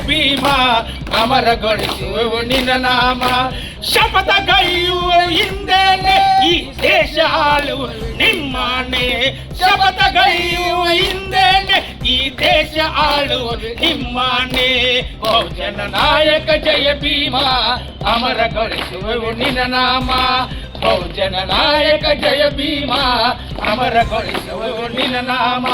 ಭೀಮ ಅಮರಗೊಳಿಸುವ ನಿನ್ನ ನಾಮ. ಶಪಥ ಕೈಯುವ ಹಿಂದೆನೆ ಈ ದೇಶ ಆಳುವ ನಿಮ್ಮನೆ. ಶಪಥ ಕೈಯುವ ಹಿಂದೆನೆ ಈ ದೇಶ ಆಳುವ ನಿಮ್ಮನೆ. ಬಹುಜನ ನಾಯಕ ಜಯ ಭೀಮ ಅಮರಗೊಳಿಸುವ ನಿನ್ನ ನಾಮ. ಬಹುಜನ ನಾಯಕ ಜಯ ಭೀಮ ಅಮರಗೊಳಿಸುವ ನಿನ್ನ ನಾಮ.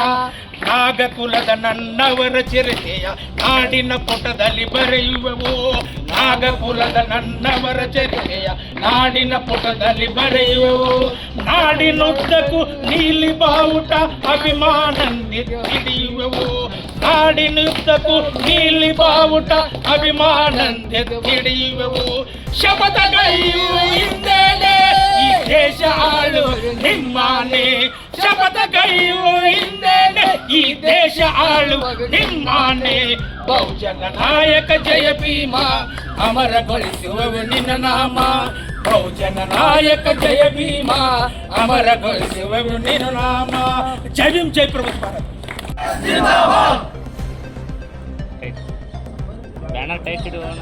ನಾಗಕುಲದ ನನ್ನವರ ಚರಿತೆಯ ನಾಡಿನ ಪುಟದಲ್ಲಿ ಬರೆಯುವೆವು. ನಾಗಕುಲದ ನನ್ನವರ ಚರಿತೆಯ ನಾಡಿನ ಪುಟದಲ್ಲಿ ಬರೆಯುವವು. ನಾಡಿನುದ್ದಕ್ಕೂ ನೀಲಿ ಬಾವುಟ ಅಭಿಮಾನ ಹಿಡಿಯುವೆವು ನಾಡಿನುದ್ದಕ್ಕೂ ನೀಲಿ ಬಾವುಟ ಅಭಿಮಾನಂದಿತ ಹಿಡಿಯುವೆವು ಶಪಥಗೈಯುವ ಹಿಂದೆನೆ ಈ ದೇಶ ಆಳು ನಿಮ್ಮನೆ. ಶಪಥಗೈಯುವ ಹಿಂದೆನೆ ಈ ದೇಶ ಆಳು ನಿಮ್ಮನೆ. ಬಹುಜನ ನಾಯಕ ಜಯ ಭೀಮ ಅಮರಗೊಳಿಸುವವು ನಿನ್ನ ನಾಮ. ಬಹುಜನ ನಾಯಕ ಜಯ ಭೀಮ ಅಮರಗೊಳಿಸುವವು ನಿನ್ನ ನಾಮ. ಜಯ ಭೀಮ್ ಜಯ ಪ್ರಭು ಬ್ಯಾನರ್ ಟೈಟ್ ಇಡುವಣ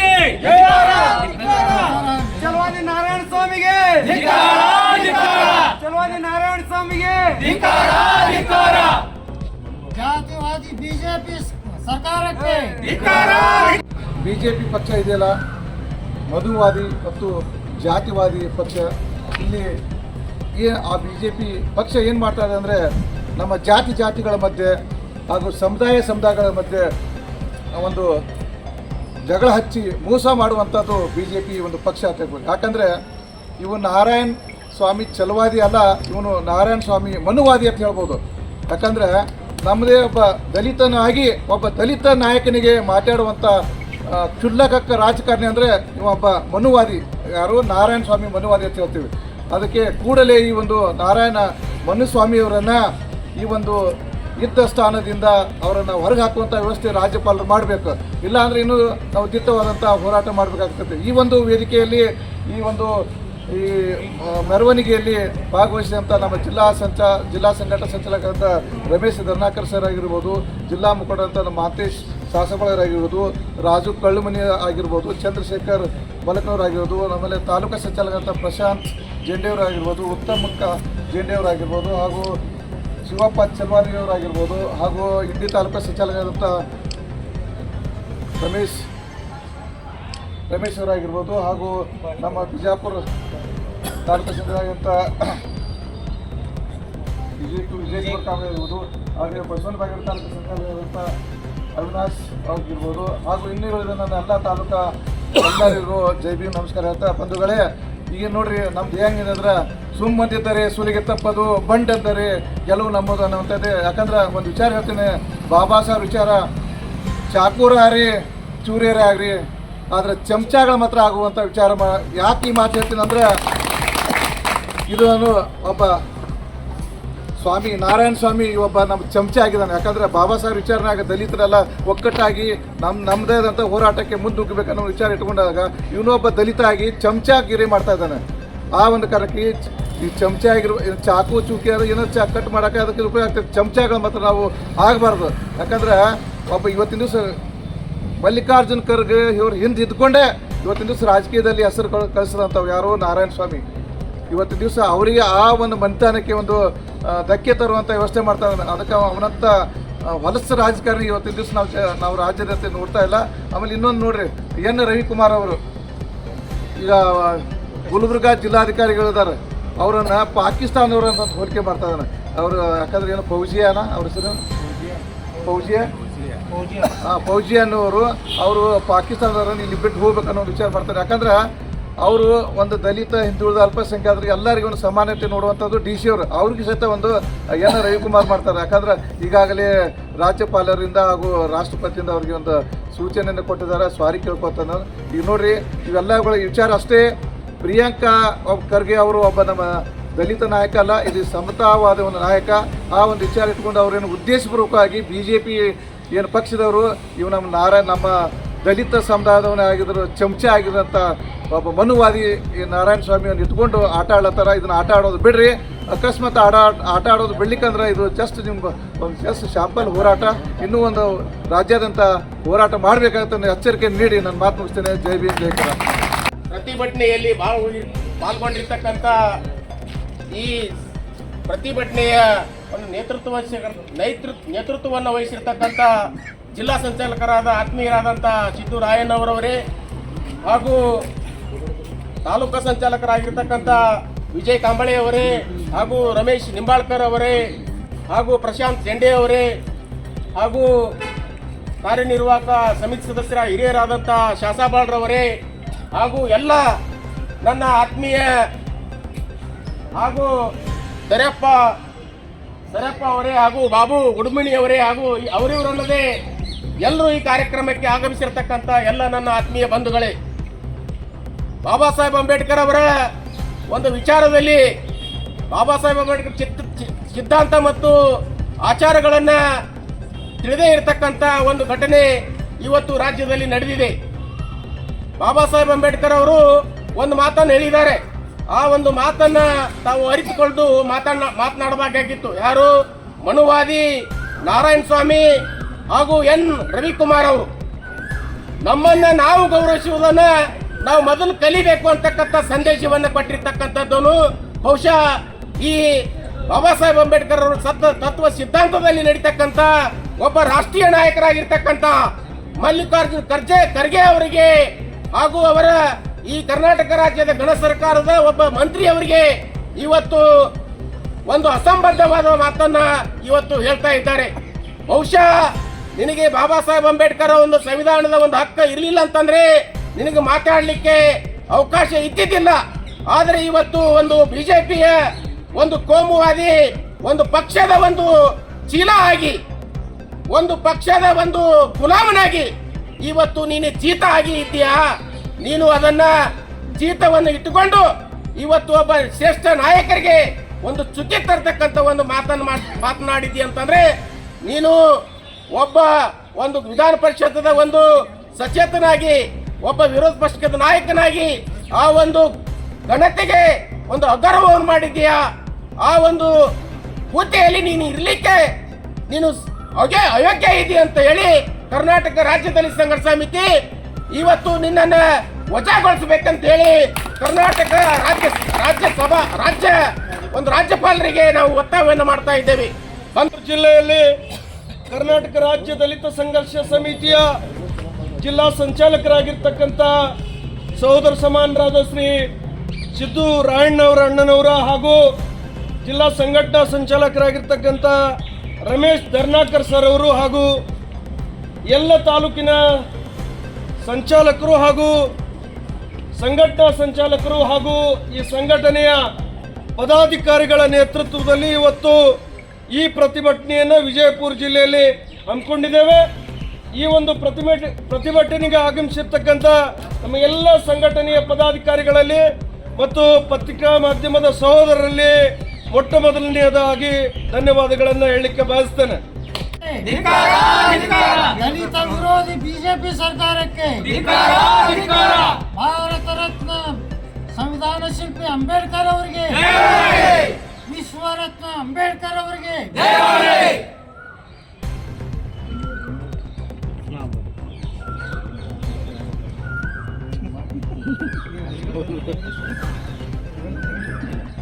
ಸ್ವಾಮಿಗೆ. ಚಲವಾದಿ ನಾರಾಯಣ ಸ್ವಾಮಿಗೆ. ಚಲವಾದಿ ನಾರಾಯಣ ಸ್ವಾಮಿಗೆ. ಜಾತಿವಾದಿ ಬಿಜೆಪಿ ಸರ್ಕಾರಕ್ಕೆ. ಬಿ ಜೆ ಪಿ ಪಕ್ಷ ಇದೆಯಲ್ಲ ಮಧುವಾದಿ ಮತ್ತು ಜಾತಿವಾದಿ ಪಕ್ಷ. ಇಲ್ಲಿ ಏ ಆ ಬಿ ಜೆ ಪಿ ಪಕ್ಷ ಏನು ಮಾಡ್ತಾ ಇದೆ ಅಂದರೆ ನಮ್ಮ ಜಾತಿ ಜಾತಿಗಳ ಮಧ್ಯೆ ಹಾಗೂ ಸಮುದಾಯ ಸಮುದಾಯಗಳ ಮಧ್ಯೆ ಒಂದು ಜಗಳ ಹಚ್ಚಿ ಮೋಸ ಮಾಡುವಂಥದ್ದು ಬಿ ಜೆ ಪಿ ಒಂದು ಪಕ್ಷ ಅಂತ ಹೇಳ್ಬೋದು. ಯಾಕಂದರೆ ಇವು ನಾರಾಯಣ್ ಸ್ವಾಮಿ ಚಲವಾದಿ ಅಲ್ಲ, ಇವನು ನಾರಾಯಣ ಸ್ವಾಮಿ ಮನುವಾದಿ ಅಂತ ಹೇಳ್ಬೋದು. ಯಾಕಂದರೆ ನಮ್ಮದೇ ಒಬ್ಬ ದಲಿತನಾಗಿ ಒಬ್ಬ ದಲಿತ ನಾಯಕನಿಗೆ ಮಾತಾಡುವಂಥ ಚುಲ್ಲಕಕ್ಕ ರಾಜಕಾರಣಿ ಅಂದರೆ ಇವೊಬ್ಬ ಮನುವಾದಿ. ಯಾರು? ನಾರಾಯಣ ಸ್ವಾಮಿ ಮನುವಾದಿ ಅಂತ ಹೇಳ್ತೀವಿ. ಅದಕ್ಕೆ ಕೂಡಲೇ ಈ ಒಂದು ನಾರಾಯಣ ಮನುಸ್ವಾಮಿಯವರನ್ನು ಈ ಒಂದು ಇದ್ದ ಸ್ಥಾನದಿಂದ ಅವರನ್ನು ಹೊರಗೆ ಹಾಕುವಂಥ ವ್ಯವಸ್ಥೆ ರಾಜ್ಯಪಾಲರು ಮಾಡಬೇಕು. ಇಲ್ಲಾಂದರೆ ಇನ್ನೂ ನಾವು ದಿಟ್ಟವಾದಂಥ ಹೋರಾಟ ಮಾಡಬೇಕಾಗ್ತದೆ. ಈ ಒಂದು ವೇದಿಕೆಯಲ್ಲಿ, ಈ ಒಂದು, ಈ ಮೆರವಣಿಗೆಯಲ್ಲಿ ಭಾಗವಹಿಸಿದಂಥ ನಮ್ಮ ಜಿಲ್ಲಾ ಸಂಚ, ಜಿಲ್ಲಾ ಸಂಘಟನಾ ಸಂಚಾಲಕರಾದ ರಮೇಶ್ ಧರ್ನಾಕರ್ ಸರ್ ಆಗಿರ್ಬೋದು, ಜಿಲ್ಲಾ ಮುಖಂಡರಂತ ನಮ್ಮ ಮಾತೇಶ್ ಸಾಸಬಳರಾಗಿರ್ಬೋದು ರಾಜು ಕಳ್ಳುಮನಿ ಆಗಿರ್ಬೋದು, ಚಂದ್ರಶೇಖರ್ ಮಲಕನವ್ರು ಆಗಿರ್ಬೋದು ಆಮೇಲೆ ತಾಲೂಕು ಸಂಚಾಲಕರಂತ ಪ್ರಶಾಂತ್ ಜೆಂಡೆಯವರು ಆಗಿರ್ಬೋದು ಉತ್ತಮಕ್ಕ ಜೆಂಡೆಯವರಾಗಿರ್ಬೋದು ಹಾಗೂ ಶಿವಪ್ಪ ಚಲ್ವಾನಿಯವರಾಗಿರ್ಬೋದು ಹಾಗೂ ಇಂಡಿ ತಾಲೂಕು ಸಚಿವಾಲಯದಂಥ ರಮೇಶ್ ರಮೇಶ್ ಅವರಾಗಿರ್ಬೋದು ಹಾಗೂ ನಮ್ಮ ಬಿಜಾಪುರ ತಾಲೂಕು ಸಚಿವರಾಗಿದ್ದಂಥ ವಿಜಯ್ ವಿಜಯಕುಮಾರ್ ಕಾಂಬೆ ಆಗಿರ್ಬೋದು ಹಾಗೆ ಬಸವನಬಾಗೇವಾಡಿ ತಾಲೂಕು ಸಂಘದಂಥ ಅವಿನಾಶ್ ಆಗಿರ್ಬೋದು ಹಾಗೂ ಇನ್ನೂ ನನ್ನ ಎಲ್ಲ ತಾಲೂಕಾ ಜೈ ಭೀಮ್ ನಮಸ್ಕಾರ ಹೇಳ್ತಾ ಬಂಧುಗಳೇ ಈಗ ನೋಡ್ರಿ, ನಮ್ದು ಹೆಂಗಿದೆ ಅಂದ್ರೆ ಸುಮ್ಮಂದಿದ್ದಾರೆ ಸುಲಿಗೆ ತಪ್ಪದು ಬಂಡ್ ಅಂತಾರೆ ಗೆಲುವು ನಮ್ಮದು ಅನ್ನುವಂಥದ್ದೇ. ಯಾಕಂದ್ರೆ ಒಂದು ವಿಚಾರ ಹೇಳ್ತೀನಿ, ಬಾಬಾ ಸಾಹೇಬ್ ವಿಚಾರ, ಚಾಕೂರ ಆಗ್ರಿ ಚೂರಿಯರೇ ಆಗ್ರಿ, ಆದರೆ ಚಮಚಗಳ ಮಾತ್ರ ಆಗುವಂಥ ವಿಚಾರ ಮಾ ಯಾಕೆ ಈ ಮಾತು ಹೇಳ್ತೀನಿ ಅಂದರೆ ನಾನು ಒಬ್ಬ ಸ್ವಾಮಿ ನಾರಾಯಣ ಸ್ವಾಮಿ ಒಬ್ಬ ನಮ್ಮ ಚಮಚೆ ಆಗಿದ್ದಾನೆ. ಯಾಕಂದರೆ ಬಾಬಾ ಸಾಹೇಬ್ ವಿಚಾರನಾಗ ದಲಿತರೆಲ್ಲ ಒಕ್ಕಟ್ಟಾಗಿ ನಮ್ಮ ನಮ್ಮದೇ ಆದಂಥ ಹೋರಾಟಕ್ಕೆ ಅನ್ನೋ ವಿಚಾರ ಇಟ್ಕೊಂಡಾಗ ಇವನೊಬ್ಬ ದಲಿತ ಆಗಿ ಚಮಚಾಗಿರಿ ಮಾಡ್ತಾ ಇದ್ದಾನೆ. ಆ ಒಂದು ಕಾರಣಕ್ಕೆ ಈ ಚಮಚೆ ಆಗಿರುವ ಚಾಕು, ಚೂಕಿ ಅದು ಏನೋ ಚಾ ಕಟ್ ಮಾಡೋಕೆ ಅದಕ್ಕೆ ಉಪಯೋಗ ಆಗ್ತದೆ. ಚಮಚಗಳು ಮಾತ್ರ ನಾವು ಆಗಬಾರ್ದು. ಯಾಕಂದ್ರೆ ಒಬ್ಬ ಇವತ್ತಿನ ದಿವಸ ಮಲ್ಲಿಕಾರ್ಜುನ್ ಖರ್ಗೆ ಇವ್ರು ಹಿಂದೆ ಇದ್ಕೊಂಡೇ ಇವತ್ತಿನ ದಿವಸ ರಾಜಕೀಯದಲ್ಲಿ ಹೆಸರು ಕಳ್ ಕಳಿಸಿದಂಥವು ಯಾರೋ ನಾರಾಯಣ ಸ್ವಾಮಿ. ಇವತ್ತಿನ ದಿವಸ ಅವರಿಗೆ ಆ ಒಂದು ಮನೆತನಕ್ಕೆ ಒಂದು ಧಕ್ಕೆ ತರುವಂಥ ವ್ಯವಸ್ಥೆ ಮಾಡ್ತಾ ಇದ್ದಾನೆ. ಅದಕ್ಕೆ ಅವನಂತ ವಲಸೆ ಹೊಲಸು ರಾಜಕಾರಣಿ ಇವತ್ತಿನ ದಿವಸ ನಾವು ನಾವು ರಾಜ್ಯದಂತೆ ನೋಡ್ತಾ ಇಲ್ಲ. ಆಮೇಲೆ ಇನ್ನೊಂದು ನೋಡ್ರಿ ಎನ್ ರವಿಕುಮಾರ್ ಅವರು. ಈಗ ಗುಲ್ಬರ್ಗ ಜಿಲ್ಲಾಧಿಕಾರಿಗಳಿದ್ದಾರೆ ಅವರನ್ನು ಪಾಕಿಸ್ತಾನದವರು ಅಂತ ಹೋಲಿಕೆ ಮಾಡ್ತಾ ಇದ್ದಾನೆ ಅವರು ಯಾಕಂದ್ರೆ ಏನು ಫೌಜಿಯಾನ ಅವ್ರ ಹೆಸರು? ಫೌಜಿಯಾ? ಆ, ಫೌಜಿ ಅನ್ನೋರು ಅವರು ಪಾಕಿಸ್ತಾನದವರನ್ನು ಇಲ್ಲಿ ಬಿಟ್ಟು ಹೋಗ್ಬೇಕು ಅನ್ನೋ ವಿಚಾರ ಮಾಡ್ತಾರೆ. ಯಾಕಂದ್ರೆ ಅವರು ಒಂದು ದಲಿತ, ಹಿಂದುಳಿದ, ಅಲ್ಪಸಂಖ್ಯಾತರಿಗೆ ಎಲ್ಲರಿಗೂ ಒಂದು ಸಮಾನತೆ ನೋಡುವಂಥದ್ದು ಡಿ ಸಿ ಅವರು. ಅವ್ರಿಗೆ ಸಹಿತ ಒಂದು ಎನ್ ರವಿಕುಮಾರ್ ಮಾಡ್ತಾರೆ. ಯಾಕಂದ್ರೆ ಈಗಾಗಲೇ ರಾಜ್ಯಪಾಲರಿಂದ ಹಾಗೂ ರಾಷ್ಟ್ರಪತಿಯಿಂದ ಅವ್ರಿಗೆ ಒಂದು ಸೂಚನೆಯನ್ನು ಕೊಟ್ಟಿದ್ದಾರೆ. ಸ್ವಾರಿ ಕೇಳ್ಕೊತಾನ. ಈಗ ನೋಡ್ರಿ ಇವೆಲ್ಲಗಳ ವಿಚಾರ ಅಷ್ಟೇ. ಪ್ರಿಯಾಂಕಾ ಖರ್ಗೆ ಅವರು ಒಬ್ಬ ನಮ್ಮ ದಲಿತ ನಾಯಕ ಅಲ್ಲ. ಇದು ಸಮತಾವಾದ ಒಂದು ನಾಯಕ. ಆ ಒಂದು ವಿಚಾರ ಇಟ್ಕೊಂಡು ಅವರೇನು ಉದ್ದೇಶಪೂರ್ವಕವಾಗಿ ಬಿ ಜೆ ಪಿ ಏನು ಪಕ್ಷದವರು ಇವು ನಮ್ಮ ನಾರಾಯಣ, ನಮ್ಮ ದಲಿತ ಸಮುದಾಯದವನೇ ಆಗಿದ್ರು, ಚಮಚೆ ಆಗಿರೋಂಥ ಒಬ್ಬ ಮನುವಾದಿ ಈ ನಾರಾಯಣ ಸ್ವಾಮಿಯನ್ನು ಇಟ್ಕೊಂಡು ಆಟ ಆಡತ್ತಾರ ಇದನ್ನ ಆಟ ಆಡೋದು ಬಿಡ್ರಿ. ಅಕಸ್ಮಾತ್ ಆಡ, ಆಟ ಆಡೋದು ಬಿಡ್ಲಿಕ್ಕಂದ್ರೆ ಇದು ಜಸ್ಟ್ ನಿಮ್ಗೆ ಒಂದು ಜಸ್ಟ್ ಶಾಂಪಲ್ ಹೋರಾಟ, ಇನ್ನೂ ಒಂದು ರಾಜ್ಯಾದ್ಯಂತ ಹೋರಾಟ ಮಾಡಬೇಕಂತ ಎಚ್ಚರಿಕೆ ನೀಡಿ ನಾನು ಮಾತು ಮುಗಿಸ್ತೇನೆ. ಜೈ ಭೀಮ್, ಜೈ ಕರ ಪ್ರತಿಭಟನೆಯಲ್ಲಿ ಪಾಲ್ಗೊಂಡಿರ್ತಕ್ಕಂಥ ಈ ಪ್ರತಿಭಟನೆಯ ಒಂದು ನೇತೃತ್ವ ನೇತೃತ್ವ ನೇತೃತ್ವವನ್ನು ವಹಿಸಿರ್ತಕ್ಕಂಥ ಜಿಲ್ಲಾ ಸಂಚಾಲಕರಾದ ಆತ್ಮೀಯರಾದಂಥ ಸಿದ್ದು ರಾಯಣ್ಣವರವರೇ ಹಾಗೂ ತಾಲೂಕಾ ಸಂಚಾಲಕರಾಗಿರ್ತಕ್ಕಂಥ ವಿಜಯ್ ಕಾಂಬಳೆ ಅವರೇ ಹಾಗೂ ರಮೇಶ್ ನಿಂಬಾಳ್ಕರ್ ಅವರೇ ಹಾಗೂ ಪ್ರಶಾಂತ್ ಜೆಂಡೆ ಅವರೇ ಹಾಗೂ ಕಾರ್ಯನಿರ್ವಾಹಕ ಸಮಿತಿ ಸದಸ್ಯರ ಹಿರಿಯರಾದಂಥ ಶಾಸಾಬಾಳ್ರವರೇ ಹಾಗೂ ಎಲ್ಲ ನನ್ನ ಆತ್ಮೀಯ ಹಾಗೂ ದರ್ಯಪ್ಪ ದರ್ಯಪ್ಪ ಅವರೇ ಹಾಗೂ ಬಾಬು ಉಡುಮಣಿ ಅವರೇ ಹಾಗೂ ಅವರಿವರಲ್ಲದೆ ಎಲ್ಲರೂ ಈ ಕಾರ್ಯಕ್ರಮಕ್ಕೆ ಆಗಮಿಸಿರ್ತಕ್ಕಂಥ ಎಲ್ಲ ನನ್ನ ಆತ್ಮೀಯ ಬಂಧುಗಳೇ, ಬಾಬಾ ಸಾಹೇಬ್ ಅಂಬೇಡ್ಕರ್ ಅವರ, ಒಂದು ವಿಚಾರದಲ್ಲಿ ಬಾಬಾ ಸಾಹೇಬ್ ಅಂಬೇಡ್ಕರ್ ಚಿತ್ ಸಿದ್ಧಾಂತ ಮತ್ತು ಆಚಾರಗಳನ್ನು ತಿಳಿದೇ ಇರತಕ್ಕಂಥ ಒಂದು ಘಟನೆ ಇವತ್ತು ರಾಜ್ಯದಲ್ಲಿ ನಡೆದಿದೆ. ಬಾಬಾ ಸಾಹೇಬ್ ಅಂಬೇಡ್ಕರ್ ಅವರು ಒಂದು ಮಾತನ್ನು ಹೇಳಿದ್ದಾರೆ. ಆ ಒಂದು ಮಾತನ್ನ ತಾವು ಅರಿತುಕೊಂಡು ಮಾತನ್ನ ಮಾತನಾಡಬೇಕಾಗಿತ್ತು ಯಾರು? ಮನುವಾದಿ ನಾರಾಯಣ ಸ್ವಾಮಿ ಹಾಗೂ ಎನ್ ರವಿಕುಮಾರ್ ಅವರು. ನಮ್ಮನ್ನ ನಾವು ಗೌರವಿಸುವುದನ್ನ ನಾವು ಮೊದಲು ಕಲಿಬೇಕು ಅಂತಕ್ಕಂಥ ಸಂದೇಶವನ್ನು ಕೊಟ್ಟಿರ್ತಕ್ಕಂಥದ್ದನ್ನು ಬಹುಶಃ ಈ ಬಾಬಾ ಸಾಹೇಬ್ ಅಂಬೇಡ್ಕರ್ ಅವರು ಸತ್ವ ತತ್ವ ಸಿದ್ಧಾಂತದಲ್ಲಿ ನಡೀತಕ್ಕಂಥ ಒಬ್ಬ ರಾಷ್ಟ್ರೀಯ ನಾಯಕರಾಗಿರ್ತಕ್ಕಂಥ ಮಲ್ಲಿಕಾರ್ಜುನ್ ಖರ್ಜೆ ಖರ್ಗೆ ಅವರಿಗೆ ಹಾಗೂ ಅವರ ಈ ಕರ್ನಾಟಕ ರಾಜ್ಯದ ಗಣ ಸರ್ಕಾರದ ಒಬ್ಬ ಮಂತ್ರಿ ಅವರಿಗೆ ಇವತ್ತು ಒಂದು ಅಸಂಬದ್ಧವಾದ ಮಾತನ್ನ ಇವತ್ತು ಹೇಳ್ತಾ ಇದ್ದಾರೆ. ಬಹುಶಃ ನಿನಗೆ ಬಾಬಾ ಸಾಹೇಬ್ ಅಂಬೇಡ್ಕರ್ ಒಂದು ಸಂವಿಧಾನದ ಒಂದು ಹಕ್ಕ ಇರಲಿಲ್ಲ ಅಂತಂದ್ರೆ ನಿನಗೆ ಮಾತಾಡಲಿಕ್ಕೆ ಅವಕಾಶ ಇದ್ದಿದ್ದಿಲ್ಲ. ಆದರೆ ಇವತ್ತು ಒಂದು ಬಿಜೆಪಿಯ ಒಂದು ಕೋಮುವಾದಿ, ಒಂದು ಪಕ್ಷದ ಒಂದು ಚೀಲ ಆಗಿ, ಒಂದು ಪಕ್ಷದ ಒಂದು ಗುಲಾಮನಾಗಿ ಇವತ್ತು ನೀನು ಚೀತ ಆಗಿ ಇದ್ದೀಯಾ. ನೀನು ಅದನ್ನ ಚೀತವನ್ನು ಇಟ್ಟುಕೊಂಡು ಇವತ್ತು ಒಬ್ಬ ಶ್ರೇಷ್ಠ ನಾಯಕರಿಗೆ ಒಂದು ಚ್ಯುತಿ ತರ್ತಕ್ಕಂಥ ಒಂದು ಮಾತನ್ನು ಮಾತನಾಡಿದ್ದೀಯ ಮಾತನಾಡಿದ್ದಿ ಅಂತಂದ್ರೆ ನೀನು ಒಬ್ಬ ಒಂದು ವಿಧಾನ ಪರಿಷತ್ತದ ಒಂದು ಸಚೇತನಾಗಿ, ಒಬ್ಬ ವಿರೋಧ ಪಕ್ಷದ ನಾಯಕನಾಗಿ ಆ ಒಂದು ಘನತೆಗೆ ಒಂದು ಅಗೌರವವನ್ನು ಮಾಡಿದ್ದೀಯಾ? ಆ ಒಂದು ಹುದ್ದೆಯಲ್ಲಿ ನೀನು ಇರಲಿಕ್ಕೆ ನೀನು ಅಯೋಗ್ಯ ಇದೆ ಅಂತ ಹೇಳಿ ಕರ್ನಾಟಕ ರಾಜ್ಯ ದಲಿತ ಸಂಘರ್ಷ ಸಮಿತಿ ಇವತ್ತು ನಿನ್ನನ್ನ ವಜಾಗೊಳಿಸಬೇಕಂತ ಹೇಳಿ ಕರ್ನಾಟಕ ರಾಜ್ಯ, ರಾಜ್ಯಸಭಾ, ರಾಜ್ಯ, ಒಂದು ರಾಜ್ಯಪಾಲರಿಗೆ ನಾವು ಒತ್ತಾಯವನ್ನು ಮಾಡ್ತಾ ಇದ್ದೇವೆ. ಜಿಲ್ಲೆಯಲ್ಲಿ ಕರ್ನಾಟಕ ರಾಜ್ಯ ದಲಿತ ಸಂಘರ್ಷ ಸಮಿತಿಯ ಜಿಲ್ಲಾ ಸಂಚಾಲಕರಾಗಿರ್ತಕ್ಕಂಥ ಸಹೋದರ ಸಮಾನರಾದ ಶ್ರೀ ಸಿದ್ದು ರಾಯಣ್ಣವರ ಅಣ್ಣನವರ ಹಾಗೂ ಜಿಲ್ಲಾ ಸಂಘಟನಾ ಸಂಚಾಲಕರಾಗಿರ್ತಕ್ಕಂಥ ರಮೇಶ್ ಧರ್ನಾಕರ್ ಸರ್ ಅವರು ಹಾಗೂ ಎಲ್ಲ ತಾಲೂಕಿನ ಸಂಚಾಲಕರು ಹಾಗೂ ಸಂಘಟನಾ ಸಂಚಾಲಕರು ಹಾಗೂ ಈ ಸಂಘಟನೆಯ ಪದಾಧಿಕಾರಿಗಳ ನೇತೃತ್ವದಲ್ಲಿ ಇವತ್ತು ಈ ಪ್ರತಿಭಟನೆಯನ್ನು ವಿಜಯಪುರ ಜಿಲ್ಲೆಯಲ್ಲಿ ಹಮ್ಮಿಕೊಂಡಿದ್ದೇವೆ. ಈ ಒಂದು ಪ್ರತಿಭಟ ಪ್ರತಿಭಟನೆಗೆ ಆಗಮಿಸಿರ್ತಕ್ಕಂಥ ನಮ್ಮ ಎಲ್ಲ ಸಂಘಟನೆಯ ಪದಾಧಿಕಾರಿಗಳಲ್ಲಿ ಮತ್ತು ಪತ್ರಿಕಾ ಮಾಧ್ಯಮದ ಸಹೋದರರಲ್ಲಿ ಮೊಟ್ಟ ಮೊದಲನೆಯದಾಗಿ ಧನ್ಯವಾದಗಳನ್ನು ಹೇಳಲಿಕ್ಕೆ ಬಯಸ್ತೇನೆ. ದಲಿತ ವಿರೋಧಿ ಬಿಜೆಪಿ ಸರ್ಕಾರಕ್ಕೆ ಭಾರತ ರತ್ನ ಸಂವಿಧಾನ ಶಿಲ್ಪಿ ಅಂಬೇಡ್ಕರ್ ಅವರಿಗೆ ವಿಶ್ವರತ್ನ ಅಂಬೇಡ್ಕರ್ ಅವರಿಗೆ.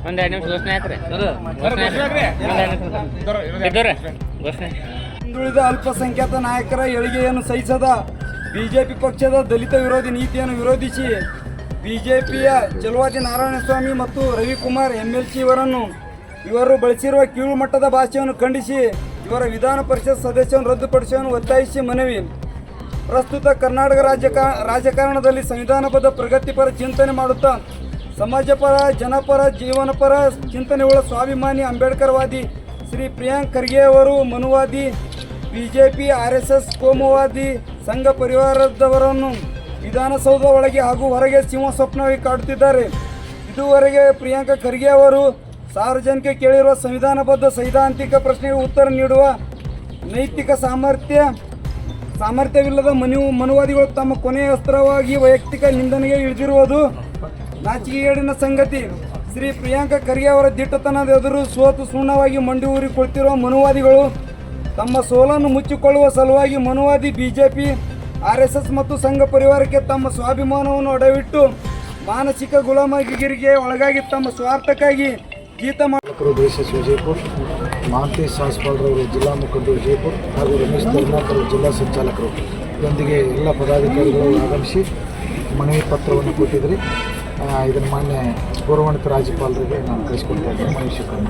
ಒಂದ್ ಎರಡು ನಿಮಿಷ ಘೋಷಣೆ ಹಾಕ್ರಿ ಹಿಂದುಳಿದ ಅಲ್ಪಸಂಖ್ಯಾತ ನಾಯಕರ ಏಳಿಗೆಯನ್ನು ಸಹಿಸದ ಬಿಜೆಪಿ ಪಕ್ಷದ ದಲಿತ ವಿರೋಧಿ ನೀತಿಯನ್ನು ವಿರೋಧಿಸಿ ಬಿಜೆಪಿಯ ಚಲುವಾದಿ ನಾರಾಯಣಸ್ವಾಮಿ ಮತ್ತು ರವಿಕುಮಾರ್ ಎಂ ಎಲ್ ಸಿ ಇವರನ್ನು ಇವರು ಬಳಸಿರುವ ಕೀಳು ಮಟ್ಟದ ಭಾಷೆಯನ್ನು ಖಂಡಿಸಿ, ಇವರ ವಿಧಾನ ಪರಿಷತ್ ಸದಸ್ಯವನ್ನು ರದ್ದುಪಡಿಸುವನ್ನು ಒತ್ತಾಯಿಸಿ ಮನವಿ. ಪ್ರಸ್ತುತ ಕರ್ನಾಟಕ ರಾಜ್ಯ ರಾಜಕಾರಣದಲ್ಲಿ ಸಂವಿಧಾನಬದ್ಧ ಪ್ರಗತಿಪರ ಚಿಂತನೆ ಮಾಡುತ್ತಾ, ಸಮಾಜಪರ, ಜನಪರ, ಜೀವನಪರ ಚಿಂತನೆಗಳ ಸ್ವಾಭಿಮಾನಿ ಅಂಬೇಡ್ಕರ್ವಾದಿ ಶ್ರೀ ಪ್ರಿಯಾಂಕ್ ಖರ್ಗೆ ಅವರು ಮನುವಾದಿ B J P R S S ಕೋಮುವಾದಿ ಸಂಘ ಪರಿವಾರದವರನ್ನು ವಿಧಾನಸೌಧ ಒಳಗೆ ಹಾಗೂ ಹೊರಗೆ ಸಿಂಹ ಸ್ವಪ್ನವಾಗಿ ಕಾಡುತ್ತಿದ್ದಾರೆ. ಇದುವರೆಗೆ ಪ್ರಿಯಾಂಕ ಖರ್ಗೆ ಅವರು ಸಾರ್ವಜನಿಕ ಕೇಳಿರುವ ಸಂವಿಧಾನಬದ್ಧ ಸೈದ್ಧಾಂತಿಕ ಪ್ರಶ್ನೆಗೆ ಉತ್ತರ ನೀಡುವ ನೈತಿಕ ಸಾಮರ್ಥ್ಯ, ಸಾಮರ್ಥ್ಯವಿಲ್ಲದ ಮನು, ಮನುವಾದಿಗಳು ತಮ್ಮ ಕೊನೆಯ ಅಸ್ತ್ರವಾಗಿ ವೈಯಕ್ತಿಕ ನಿಂದನೆಗೆ ಇಳಿದಿರುವುದು ನಾಚಿಕೆಗೇಡಿನ ಸಂಗತಿ. ಶ್ರೀ ಪ್ರಿಯಾಂಕ ಖರ್ಗೆ ಅವರ ದಿಟ್ಟತನದ ಎದುರು ಸೋತು ಸುಣ್ಣವಾಗಿ ಮಂಡಿ ಊರಿ ಕುಳಿತಿರುವ ಮನುವಾದಿಗಳು ತಮ್ಮ ಸೋಲನ್ನು ಮುಚ್ಚಿಕೊಳ್ಳುವ ಸಲುವಾಗಿ ಮನುವಾದಿ ಬಿಜೆಪಿ, ಆರ್ ಎಸ್ ಎಸ್ ಮತ್ತು ಸಂಘ ಪರಿವಾರಕ್ಕೆ ತಮ್ಮ ಸ್ವಾಭಿಮಾನವನ್ನು ಅಡವಿಟ್ಟು ಮಾನಸಿಕ ಗುಲಾಮಗಿರಿಗೆ ಒಳಗಾಗಿ ತಮ್ಮ ಸ್ವಾರ್ಥಕ್ಕಾಗಿ ಗೀತ ದೇಶಸ್ ವಿಜಯಪುರ್ ಮಹಾಂತೇಶ್ ಸಾಸ್ಪಾಲ್ರವರು ಜಿಲ್ಲಾ ಮುಖಂಡರು ವಿಜಯಪುರ್ ಹಾಗೂ ರಮೇಶ್ ಧರ್ಮಾಕರ್ ಜಿಲ್ಲಾ ಸಂಚಾಲಕರು. ಇದೊಂದಿಗೆ ಎಲ್ಲ ಪದಾಧಿಕಾರಿಗಳು ಆಗಮಿಸಿ ಮನವಿ ಪತ್ರವನ್ನು ಕೊಟ್ಟಿದ್ರಿ. ಇದನ್ನು ಮಾನ್ಯ ಗೌರವಾನ್ವಿತ ರಾಜ್ಯಪಾಲರಿಗೆ ನಾನು ಕಳಿಸ್ಕೊಡ್ತಾ ಇದ್ದೇನೆ. ಮನವಿ ಸ್ವೀಕಾರ